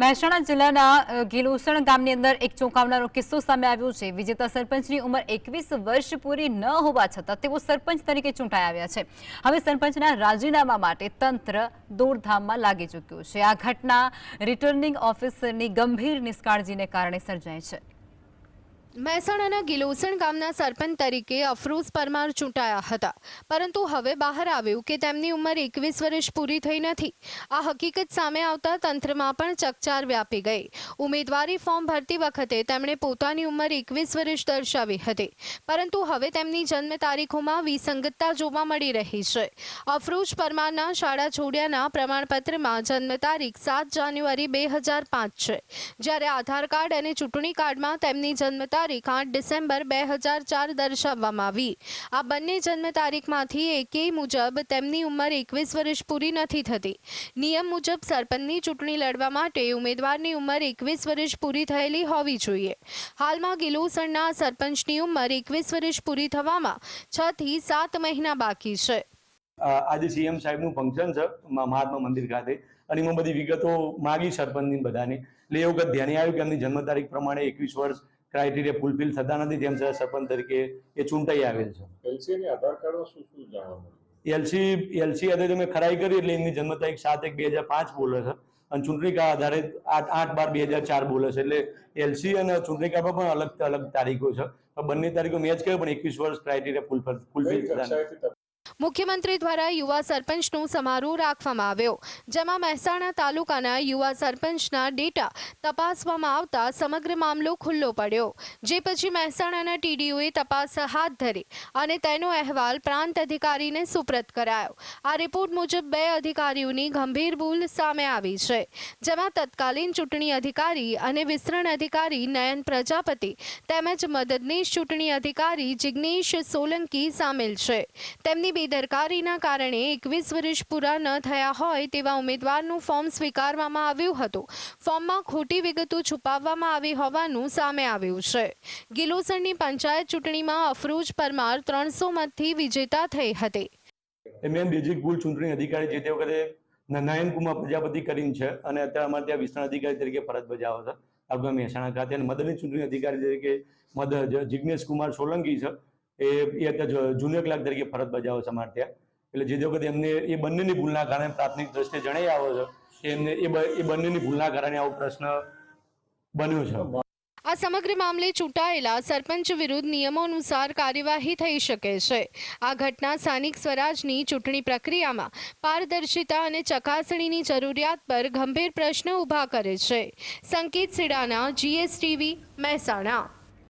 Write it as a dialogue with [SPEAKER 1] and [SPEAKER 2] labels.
[SPEAKER 1] મહેસાણા જિલ્લાના ગીલોસણ ગામની અંદર એક ચોંકાવનારો કિસ્સો સામે આવ્યો છે. વિજેતા સરપંચની ઉંમર એકવીસ વર્ષ પૂરી ન હોવા છતાં તેઓ સરપંચ તરીકે ચૂંટાઈ આવ્યા છે. હવે સરપંચના રાજીનામા માટે તંત્ર દોડધામમાં લાગી ચૂક્યું છે. આ ઘટના રિટર્નિંગ ઓફિસરની ગંભીર નિષ્કાળજીને કારણે સર્જાઈ છે.
[SPEAKER 2] મહેસાણાના ગિલોસણ ગામના સરપંચ તરીકે અફરોઝ પરમાર ચૂંટાયા હતા. પરંતુ હવે બહાર આવ્યું કે તેમની ઉંમર એકવીસ વર્ષ પૂરી થઈ નથી. આ હકીકત સામે આવતા તંત્રમાં પણ ચકચાર વ્યાપી ગઈ. ઉમેદવારી ફોર્મ ભરતી વખતે તેમણે પોતાની ઉંમર એકવીસ વર્ષ દર્શાવી હતી. પરંતુ હવે તેમની જન્મ તારીખોમાં વિસંગતતા જોવા મળી રહી છે. અફરોઝ પરમારના શાળા છોડ્યાના પ્રમાણપત્રમાં જન્મ તારીખ સાત જાન્યુઆરી બે હજાર પાંચ છે. જ્યારે આધાર કાર્ડ અને ચૂંટણી કાર્ડમાં તેમની જન્મ તારીખ આઠ ડિસેમ્બર બે દર્શાવવામાં આવી. આ બંને જન્મ તારીખમાંથી એકે મુજબ તેમની ઉંમર એકવીસ વર્ષ પૂરી નથી થતી. નિયમ મુજબ સરપંચની ચૂંટણી લડવા માટે ઉમેદવારની ઉંમર એકવીસ વર્ષ પૂરી થયેલી હોવી જોઈએ. હાલમાં ગિલોસણના સરપંચની ઉંમર એકવીસ વર્ષ પૂરી થવામાં છ થી સાત મહિના બાકી છે.
[SPEAKER 3] આજે સીએમ સાહેબનું ફંક્શન છે મહાત્મા મંદિર ખાતે. અને એમાં બધી વિગતો માગી સરપંચની બધાની. એટલે એ વખત ધ્યાને આવ્યું કે એમની જન્મ તારીખ પ્રમાણે એકવીસ વર્ષ ક્રાઇટેરિયા ફૂલફિલ થતા નથી. તેમ છતાં સરપંચ તરીકે એ ચૂંટાઈ આવેલ છે.
[SPEAKER 4] એલસી આધાર કાર્ડમાં શું શું જાણવા
[SPEAKER 3] એલસી એલસી આધારે તમે ખરાઈ કરી એટલે એમની જન્મ તારીખ સાત એક બે હજાર પાંચ બોલે છે. અને ચૂંટણી કાર્ડ આધારે આઠ આઠ બાર બે હજાર ચાર બોલે છે. એટલે એલસી અને ચૂંટણી કાર્ડમાં પણ અલગ અલગ તારીખો છે. બંને તારીખો મેચ કરે પણ એકવીસ વર્ષ ક્રાઇટેરિયા ફૂલફિલ ફૂલફિલ
[SPEAKER 2] મુખ્યમંત્રી દ્વારા યુવા સરપંચનો સમારોહ રાખવામાં આવ્યો, જેમાં મહેસાણા તાલુકાના યુવા સરપંચના ડેટા તપાસવામાં આવતા સમગ્ર મામલો ખુલ્લો પડ્યો, જે પછી મહેસાણાના ટીડીઓએ તપાસ હાથ ધરી અને તેનો અહેવાલ પ્રાંત અધિકારીને સુપ્રત કરાયો. આ રિપોર્ટ મુજબ બે અધિકારીઓની ગંભીર ભૂલ સામે આવી છે, જેમાં તત્કાલીન ચૂંટણી અધિકારી અને વિસ્તરણ અધિકારી નયન પ્રજાપતિ તેમજ મદદનીશ ચૂંટણી અધિકારી જિગ્નેશ સોલંકી સામેલ છે. તેમની બેદરકારીના કારણે એકવીસ વર્ષ પૂરા ન થયા હોય તેવા ઉમેદવારનું ફોર્મ સ્વીકારવામાં આવ્યું હતું. ફોર્મમાં ખોટી વિગતો છુપાવવામાં આવી હોવાનું સામે આવ્યું છે. ગિલોસરની પંચાયત ચૂંટણીમાં અફરોજ પરમાર ત્રણસો મતથી વિજેતા થઈ હતી.
[SPEAKER 3] એમએમ બેઝિક ભૂલ ચૂંટણી અધિકારી જે તે વખતે ન- કુમાર પ્રજાપતિ કરીને છે અને અત્યારે અમારે ત્યાં વિસ્તરણ અધિકારી તરીકે ફરજ બજાવે છે. આપણે મહેસાણા ખાતે અને મદદની ચૂંટણી અધિકારી તરીકે મદ જ- જિગ્નેશ કુમાર સોલંકી છે. એ એ અત્યારે જુનિયર ક્લાર્ક તરીકે ફરજ બજાવે છે અમારે ત્યાં. એટલે જે વખતે એમને એ બંનેની ભૂલના કારણે પ્રાથમિક દ્રષ્ટિએ જણાઈ આવ્યો છે કે એમને એ બંનેની ભૂલના કારણે આવો પ્રશ્ન બન્યો છે.
[SPEAKER 2] આ સમગ્ર મામલે ચૂંટાયેલા સરપંચ વિરુદ્ધ નિયમો અનુસાર કાર્યવાહી થઈ શકે છે. આ ઘટના સ્થાનિક સ્વરાજની ચૂંટણી પ્રક્રિયામાં પારદર્શિતા અને ચકાસણીની જરૂરિયાત પર ગંભીર પ્રશ્ન ઊભા કરે છે. સંકેત સીડાના જીએસટીવી મહેસાણા.